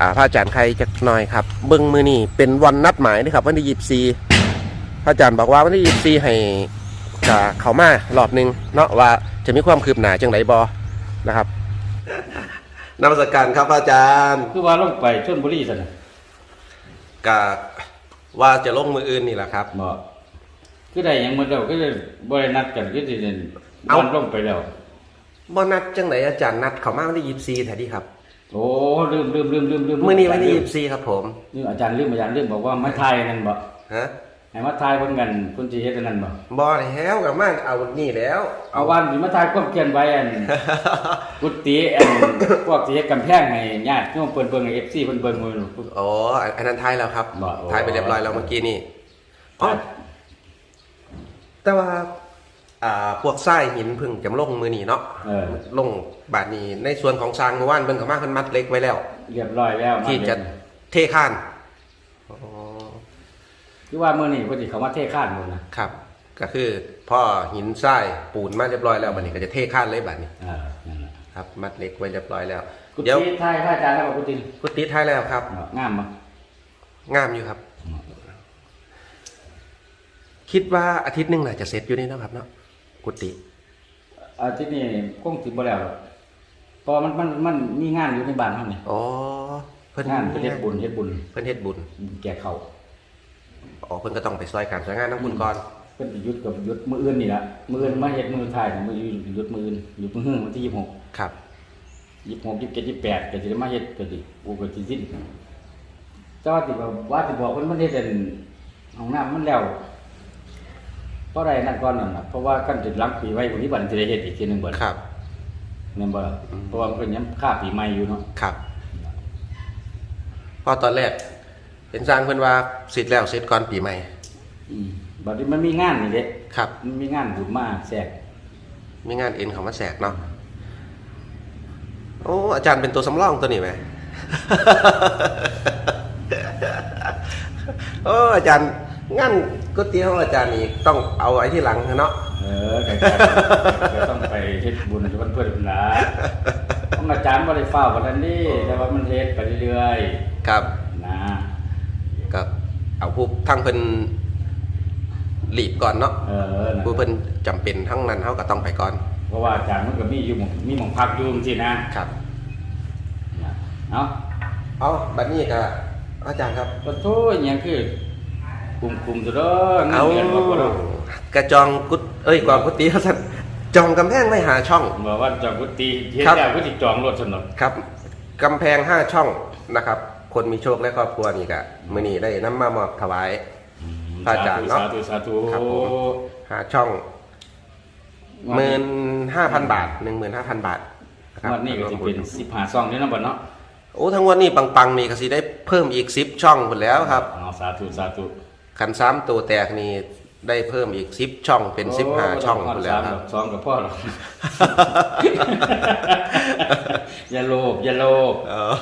อ่าพระอาจารย์ใครจักหน่อยครับ เบิ้งมือนี่เป็นวันนัดหมายนะครับวันที่ยี่สี่พระอาจารย์บอกว่าวันที่ยี่สี่ให้กะเขามารอบหนึ่งเนาะว่าจะมีความคืบหน้าจังไดบอนะครับนมัสการครับพระอาจารย์คือว่าลงไปชนบุรีซะนะกะว่าจะลงมืออื่นนี่แหละครับบ่คือได้หยังหมดแล้วก็เลยบ่ได้นัดกันคือสิเด่นเอ้าวันลงไปแล้วบอนัดจังไหนอาจารย์นัดเขามาวันที่ยี่สี่แท้ดีครับ โอ้ลืมลืมลืมลืมลืมมื่อนี้วันที่ยี่สี่ครับผมนี่อาจารย์ลืมอาจารย์ลืมบอกว่ามาทายนั่นบ่ฮะให้มาทายเพิ่นกันเพิ่นสิเฮ็ดอันนั้นบ่บอแล้วกับมาเอานี่แล้ว เอาวันสิมาทายความเขียนไว้อันกุฏิอันพวกที่เฮ็ดกำแพงให้ญาติโยมเพิ่นเบิ่งให้ FC เพิ่นเบิ่งมื้อนู้นอ๋ออันนั้นทายแล้วครับบ่ทายไปเรียบร้อยแล้วเมื่อกี้นี่ทายแต่ว่า อ่าพวกทรายหินเพึ่งจำลงมือนี่เนาะเออ ลงบาทนี้ในส่วนของสร้างเมื่อวานเบิ่งเขามาเพิ่นมัดเล็กไว้แล้ว เรียบร้อยแล้วมาที่จะเรียนเทข้านอ๋อคือว่ามื้อนี้เพิ่นสิเข้ามาเทคานหมดนะครับ ก็คือพ่อหินทรายปูนมาเรียบร้อยแล้วบัดนี้ก็จะเทข้านเลยบัดนี้อ่านั่นน่ะครับ มัดเล็กไว้เรียบร้อยแล้ว กุเดี๋ยวฏิทายพระอาจารย์แล้วบ่กุฏิกุฏิท้ายแล้วครับ งามบ่งามอยู่ครับ คิดว่าอาทิตย์หนึงน่าจะเสร็จอยู่นี่เนาะครับเนาะ กุฏิอาทิตย์นี้คงสิบ่แล้วหรอกเพราะว่ามันมันมันมีงานอยู่ในบ้านเฮานี่อ๋อเพิ่นงานเพิ่นเฮ็ดบุญเฮ็ดบุญเพิ่นเฮ็ดบุญแก่เขาอ๋อเพิ่นก็ต้องไปซอยการซอยงานน้ำบุญก่อนเพิ่นสิหยุดกับหยุดมื้ออื่นนี่ล่ะมื้ออื่นมาเฮ็ดมื้อท้ายนี่มื้อหยุดมื้ออื่นหยุดมื้อฮื้อวันที่26ครับ26 27 28ก็สิได้มาเฮ็ดก็สิโอ้ก็สิสิ้นแต่ว่าสิว่าว่าสิบอกเพิ่นมันเฮ็ดเป็นห้องน้ำมันแล้วเพ ราะใดนั่นก่อนนั่นน่ะเพราะว่ากันสิหลังปีไว้วันนี้บัดสิได้เฮ็ดอีกทีหนึงเบิดครับแม่นบ่ล่ะเพราะว่ามันเป็นยังค่าปีใหม่อยู่เนาะครับเพอตอนแรกเห็นสร้างเพิ่นว่าเสร็จแล้วเสร็จก่อนปีใหม่อืมบัดนี้มันมีงานนี่เด้ครับมันมีงานบุญมาแทรกมีงานเอ็นเขามาแสกเนาะโอ้อาจารย์เป็นตัวสำรองตัวนี้ไหมโอ้อาจารย์งาน ก๋วยเตี๋ยวของอาจารย์นี่ต้องเอาไว้ที่หลังเนาะเออก็ก็ต้องไปเฮ็ดบุญกับเพื่อนๆพุ่นล่ะของอาจารย์บ่ได้เฝ้ากันนั่นนี่แต่ว่ามันเฮ็ดไปเรื่อยครับๆนะก็เอาผู้ทั้งเพิ่นหลีบก่อนเนาะเออนะผู้เพิ่นจำเป็นทั้งนั้นเฮาก็ต้องไปก่อน เพราะว่าอาจารย์มันก็มีอยู่หม้องมีหม่องพักอยู่จังซี่นะครับนะเอ้าเอาบัดนี้ก็อาจารย์ครับก็โทษอิหยังคือ กลุ่มๆตัวเด้อเงินเอาเดือนบ่บ่ดอกกระจองกุดเอ้ยกวางกุฏิเขาสั่นจองกำแพงไว้หาช่อง บอกว่าจองกุฏิเฮ็ดครับแล้วก็สิจองรถสนอกครับกำแพงห้าช่องนะครับ คนมีโชคและครอบครัวนี่กะมื้อนี้ได้น้ำมามอบถวายพระอาจารย์เนาะสาธุสาธุครับผมห้าช่องหมื่นห้าพันบาทหนึ่งหมื่นห้าพันบาทะครับวันนี้ก็สิเป็น15ซองนี่เนาะบ่เนาะโอ้ทั้งวันนี้ปังๆนี่ก็สิได้เพิ่มอีกสิบช่องหมดแล้วครับเอาสาธุสาธุ คันซ้ำตัวแตกนี่ได้เพิ่มอีกสิบช่องเป็นสิบห้าช่องหมดแล้วครับสองกับพ่อหรอกอย่าโลภอย่าโลภเออ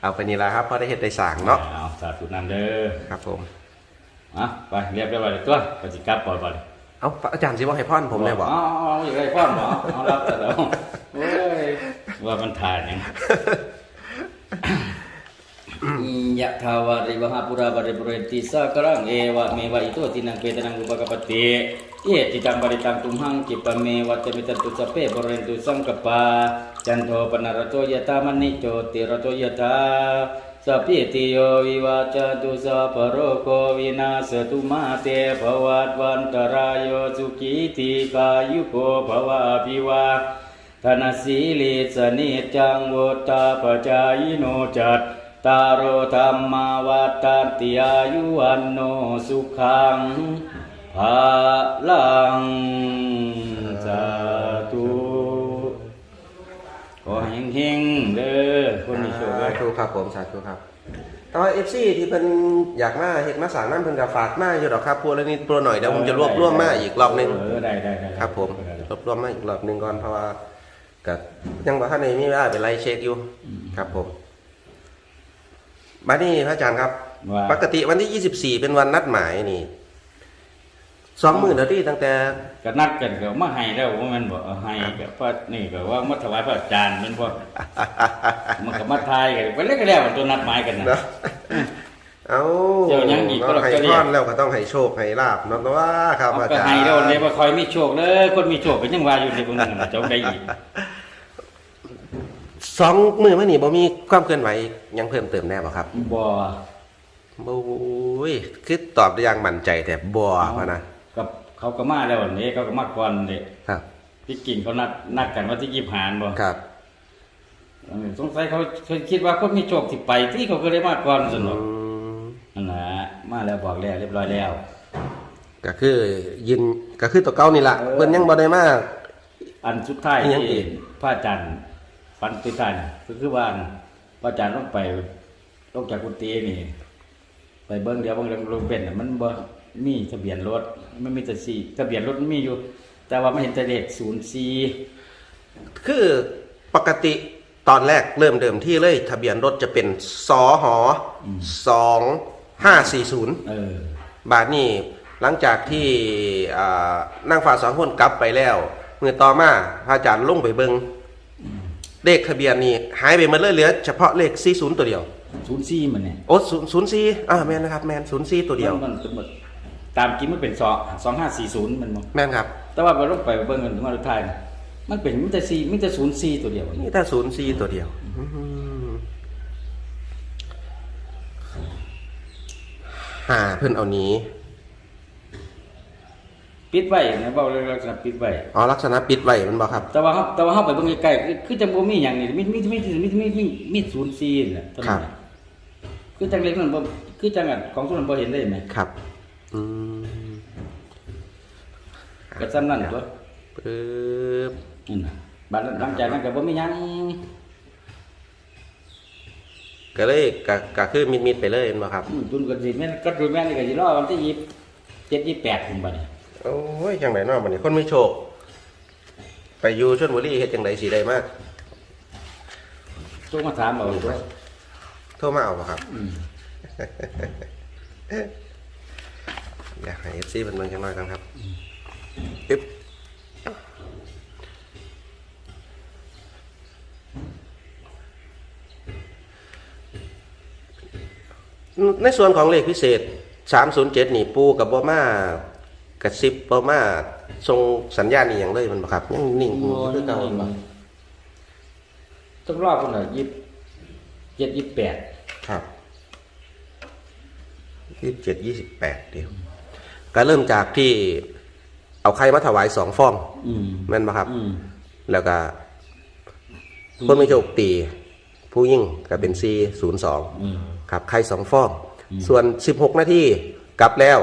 เอาไปนี่ละครับเพราะได้เห็ดได้สร้างเนาะเอาสาธุนำเด้อครับผมอะไปเรียบร้อยแล้วตัวปฏิกลับปล่อยบ่เอาอาจารย์สิว่าให้พรผมเลยบอกเอาเอาเอาอย่างไรพ่อหมอเอารับแต่แล้วโอ้ยว่ามันทานหยัง ยะทาวาริวหาปุราบริบุเรนติสากรังเอวะเมวะอิโตตินังเปตนังอุปกปติเอติตังบริตังตุมหังกิปะเมวัตมิตันตุสเปบริเรนตุสังกปาจันโทปนารโตยะตามณิโจติรโตยะตาสัพพิติโยวิวาจาตุสัพพโรโควินาสตุมาเตภวัตวันตรายโยสุขีติกายุโกภวะภิวาธนสีลิสนิจจังวุตตาปจายโนจัต ตารโอธรรมาวัตตันติอายุวันโนสุขังภาลังสาธุขอเฮงเฮงๆเด้อคนนี้โชคเด้สาอธุครับผมสาธุครับแต่ว่าเอฟซีที่เป็นอยากมาเห็ดมาสร้างนั่นเพิ่นกับฝากมาอยู่หรอกครับพวกละนิดพวกหน่อยเดี๋ยวผมจะรวบรวมมาอีกรอบหนึงเออได้ได้ได้ครับผมรวบรวมมาอีกรอบหนึงก่อนเพราะว่าก็ยังบ่ทันได้มีเวลาไปไล่เช็คอยู่ครับผม บัดนี้พระอาจารย์ครับ ว่า ปกติวันที่ 24 เป็นวันนัดหมายนี่สองหมื่นแล้วที่ตั้งแต่ก็นัดกันก็มาให้แล้วว่ามันบอกเอาให้ก็พระนี่ก็ว่ามาถวายพระอาจารย์มันพอ มันก็มาทายกันไปเล่นกันแล้วตัวนัดหมายกันนะ เนาะเอาเดี๋ยวยังอีกก็เนาะให้ก็เรียกพรแล้วก็ต้องให้โชคให้ลาบเนาะว่าครับเอาอาก็จารย์ให้แล้วเลยว่าคอยมีโชคเลยคนมีโชคก็ยังว่าอยู่ในพวกนั้นน่ะเจ้าได้อีก สองมือมื่อนี้บ่มีความเคลื่อนไหวหยังเพิ่มเติมแน่บ่ครับบ่โอ้ยคือตอบได้อย่างมั่นใจแต่บ่พะนะกับเขาก็มาแล้วนี่เขาก็มาก่อนเลยครับที่กิ่งเขานัดนัดกันว่าที่ยิบหานบ่ครับเออสงสัยเขาเขาคิดว่าคนมีโชคสิไปที่เขาก็เลยมาก่อนสนุอืกมนั่นแหละมาแล้วบอกแล้วเรียบร้อยแล้ว ก็คือยินก็คือตัวเก่านี่ล่ะเออเพิ่นยังบ่ได้มาอันสุดท้ายอีกอย่างที่อีกพระอาจารย์ ฟันสุดท้ายน่ะก็คือว่าพระอาจารย์ต้องไปลงจากกุฏินี่ ไปเบิ้งเดี๋ยวเบิ้งเรื่องรถเบนซ์น่ะมันบ่มีทะเบียนรถมันมีแต่สี่ทะเบียนรถมันมีอยู่ แต่ว่ามันเห็นแต่เลขศูนย์สี่คือปกติตอนแรกเริ่มเดิมที่เลย ทะเบียนรถจะเป็นสอหอสองห้าสี่ศูนย์เออบาทนี้หลังจากที่อ่านั่งฟ้าสองคนกลับไปแล้ว เมื่อต่อมาพระอาจารย์ลงไปเบิง เลขทะเบียนนี่หายไปหมดเลยเหลือ เฉพาะเลข40ตัวเดียว ศูนย์สี่มันเนี่ยโอ้ศูนย์สี่อ่าแมนนะครับแมนศูนย์สี่ตัวเดียว มันมันหมดตามจริงมันเป็นสองสองห้าสี่ศูนย์มันบ่แมนครับแต่ว่าไปลงไปเบิ้งกันถึงมาสุดท้ายน่ะมันเป็นมิแต่สี่มิแต่ศูนย์สี่ตัวเดียวนี่ถ้าศูนย์สี่ตัวเดียวอื้อหือหาเพื่อนเอานี้ ปิดไว้นะบอกเลยลักษณะปิดไว้อ๋อลักษณะปิดไว้มันบอกครับ แต่ว่าเขาแต่ว่าเขาไปเบิ่งใกล้ๆคือคือจังบ่มีหยังนี่มีมีมีมีมีมีมีศูนย์สี่น่ะเท่านั้นน่ะคือจังเล็กนั่นบ่คือจังอันของส่วนนั้นบ่เห็นได้ไหมครับ อืมก็ซ้ำนั่นตัวปึ๊บนั่นน่ะบัดนั้นหลังจากนั้นก็บ่มีหยังก็เลยก็ก็คือมิดมิดๆไปเลยเห็นบ่ครับ อืมจุนก็สิแม่นก็ดูแม่นนี่ก็สิรอวันที่27 28พุ่นบัดนี้ โอ้ยจังไดเนาะบัดนี้คนไม่โชค ไปอยู่ชลบุรีเฮ็ดจังไดสิได้มากโทรมาถามเอาตัวโทรมาเอาบ่ครับ อืม อยากให้ FC เพิ่นเบิ่งจังหน่อยกันครับอึ๊บในส่วนของเลขพิเศษ 307 นี่ปูกับบ่มา กระซิบบ่มาส่งสัญญาณอีหยังเลยมันบ่ครับยังนิ่งอยู่คือเก่าบ่ต้องรอพุ่นน่ะ27 28ครับยี่สิบเจ็ดยี่สิบแปดเดียวก็เริ่มจากที่เอาไข่มาถวายสองฟองอืมแม่นปะครับ อืมแล้วก็คนไม่โชคตี ผู้ยิ่งก็เป็นซีศูนย์สอง อืม ครับไข่สองฟอง ส่วนสิบหกนาทีกลับแล้ว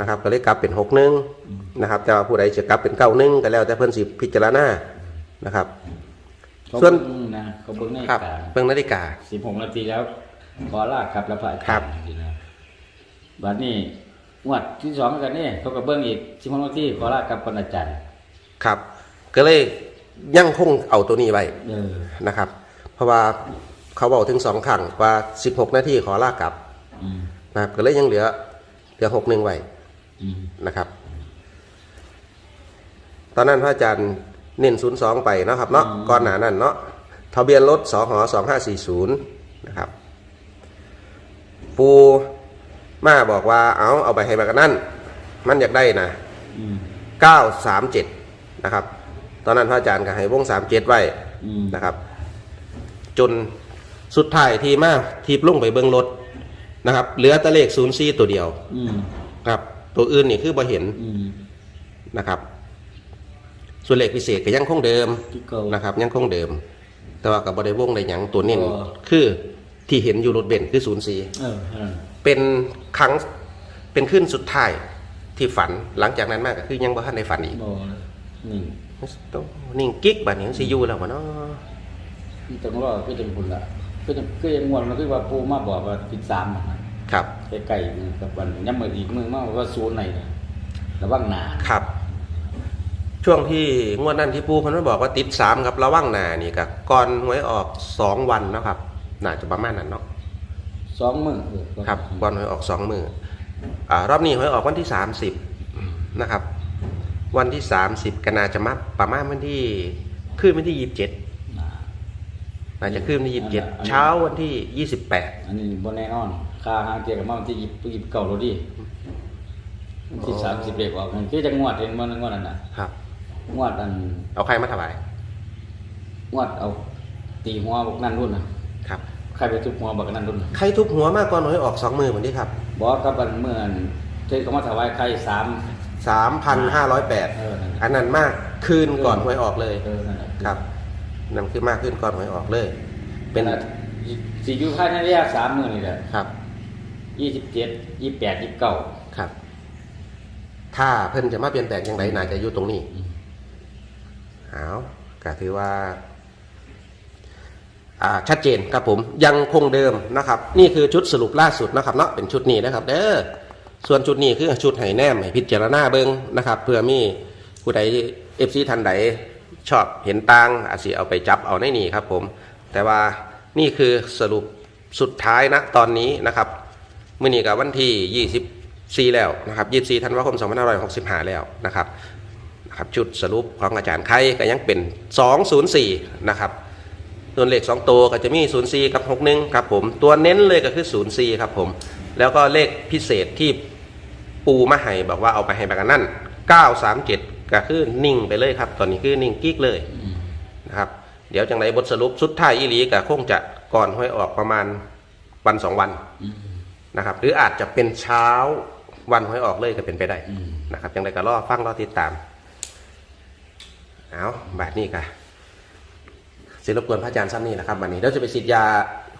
นะครับก็เลยกลับเป็นหกหนึ่งนะครับ แต่ว่าผู้ใดจะกลับเป็นเก้าหนึ่งก็แล้วแต่เพิ่นสิพิจารณานะครับเขาส่วนเบิ่งนะเขาเบิ่งในครับกาเบิ่งนาฬิกา สิบหกนาทีแล้ว ขอลาครับแล้วพระอาจาย์ครับนี่นะบัดนี้งวดที่สองกันนี่เขาก็เบิ้งอีกสิบหกนาทีขอลากับคนอาจารย์ครับ ก็เลยยังคงเอาตัวนี้ไว้เออนะครับ เพราะว่าเขาบอกถึงสองครั้งว่า 16 นาทีขอลากลับอืมนะครับก็เลยยังเหลือ เหลือหกหนึ่งไว้อืมนะครับ ตอนนั้นพระอาจารย์เน้นศูนย์สองไปเนาะครับเนาะก่อนหน้านั้นเนาะทะเบียนรถสหสองห้าสี่ศูนย์นะครับ ปูมาบอกว่าเอาเอาไปให้มากันนั่นมันอยากได้นะอืมเก้าสามเจ็ดนะครับ ตอนนั้นพระอาจารย์ก็ให้วงสามเจ็ดไว้อืมนะครับ จนสุดท้ายทีมาทีบลงไปเบิ้งรถ นะครับเหลือแตะเลขศูนย์สี่ตัวเดียวอืมครับ ตัวอื่นนี่คือบ่เห็นอืมนะครับ ส่วนเลขพิเศษก็ยังคงเดิมที่เก่า นะครับ ยังคงเดิม แต่ว่ากับบริวงในยังตัวเน้นอ๋อ คือที่เห็นอยู่รถเบนซ์คือศูนย์สี่ เออเออเป็นครั้งเป็นขึ้นสุดท้ายที่ฝันหลังจากนั้นมากก็คือยังบ่ทันได้ฝันอีกบ่นี่ต้องนิ่งกิ๊กบัดนี้ซียูแล้ววะเนาะนี่ต้องรอคือจังพุ่นละ คือจังคือยังงวดมันคือว่าปูมาบอกว่าติดสามนะครับ ใกล้ๆกับวันย้ำมืออีกมือมาว่าศูนย์ไหนเนี่ยระวังหนาครับ ช่วงที่งวดนั้นที่ปูเพันมาบอกว่าติดสามครับระว่างหนานี่กับก่อนหวยออกสองวันเนาะครับน่าจะประมาณนั้นเนาะสองมือเออครับก่อนหวยออกสองมืออ่ารอบนี้หวยออกวันที่สามสิบนะครับ วันที่สามสิบก็น่าจะมาประมาณวันที่ขึ้นวันที่ยี่สิบเจ็ดน่ะ น่าจะขึ้นวันที่ยี่สิบเจ็ดอันนั้นเช้าวันที่ยี่สิบแปดอันนี้บ่แน่นอนค่าหางเกียร์กับมาวันที่ยี่สิบเก้าโลดิวันที่อ๋อสามสิบเด็กออกมันคือจะงวดเห็นมันงวดนั่นน่ะครับ งวดอัน เอาใครมาถวายงวดเอา ตีหัวบักนั่นรุ่นนะครับใครไปทุบหัวบักนั่นรุ่นน่ะใครทุบหัวมากก่อนหวยออกสองมือเหมือนที่ครับบอกกับอันเมื่อนเทศก็มาถวายใครสามสามพันห้าร้อยแปดเออนั่นน่ะอันนั้นมากคืนก่อนหวยออกเลยเออนั่นแหละครับ นั่นคือมากขึ้นก่อนหวยออกเลย เป็นขนาดสี่ยูค่ายในระยะสามหมื่นนี่แหละครับยี่สิบเจ็ดยี่แปดยี่เก้าครับ ถ้าเพิ่นจะมาเปลี่ยนแปลงยังไงน่าจะอยู่ตรงนี้เอาก็ถือว่าอ่าชัดเจนครับผมยังคงเดิมนะครับ นี่คือชุดสรุปล่าสุดนะครับเนาะเป็นชุดนี้นะครับ เด้อส่วนชุดนี้คือชุดไห้แนมให้พิจารณาเบิงนะครับ เพื่อมีผู้ใดเอฟซีทันใด ชอบเห็นต่างอาจสิเอาไปจับเอาในนี่ครับผมแต่ว่านี่คือสรุปสุดท้ายนะตอนนี้นะครับมื่อนี้กับวันที่ 24 แล้วนะครับ24ธันวาคม 2565 แล้วนะครับนะครับชุดสรุปของอาจารย์ไข่ก็ยังเป็น 204 นะครับส่วนเลข 2 ตัวก็จะมี 0 4 กับ 6 1 ครับผมตัวเน้นเลยก็คือ 0 4 ครับผมแล้วก็เลขพิเศษที่ปูมาให้บอกว่าเอาไปให้แบบนั้น 937 ก็คือนิ่งไปเลยครับ ตอนนี้คือนิ่งกิ๊กเลยนะครับ เดี๋ยวจังไรบทสรุปสุดท้ายอีหลีก็คงจะก่อนห้อยออกประมาณวันสองวันนะครับ หรืออาจจะเป็นเช้าวันห้อยออกเลยก็เป็นไปได้นะครับจังไรก็รอฟังรอติดตามเอาแบบนี้ค่ะสิรบกวนพระอาจารย์ซ้ำนี่แหละครับวันนี้เราจะไปฉีดยา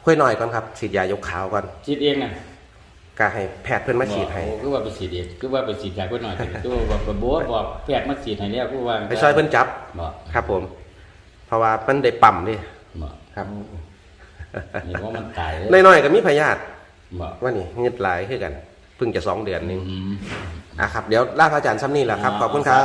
ค่อยหน่อยก่อนครับฉีดยายกขาวก่อนฉีดเองน่ะ ก็ให้แพทย์เพื่อนมาฉีดให้โอ้คือว่าไปฉีดเองคือว่าไปฉีดยาเพื่อนหน่อยคือว่าบอกบอกบอกแพทย์มาฉีดให้แล้วคือว่าไปซอยเพื่อนจับบอกครับผม เพราะว่ามันได้ปั๊มนี่บอกครับนี่ว่ามันตายเลยน้อยๆก็มีพยาธิบอกว่านี่เงืดหลายคือกันเพิ่งจะสองเดือนหนึงอืมอะครับ เดี๋ยวลาพระอาจารย์ซ้ำนี่แหละครับ ขอบคุณครับ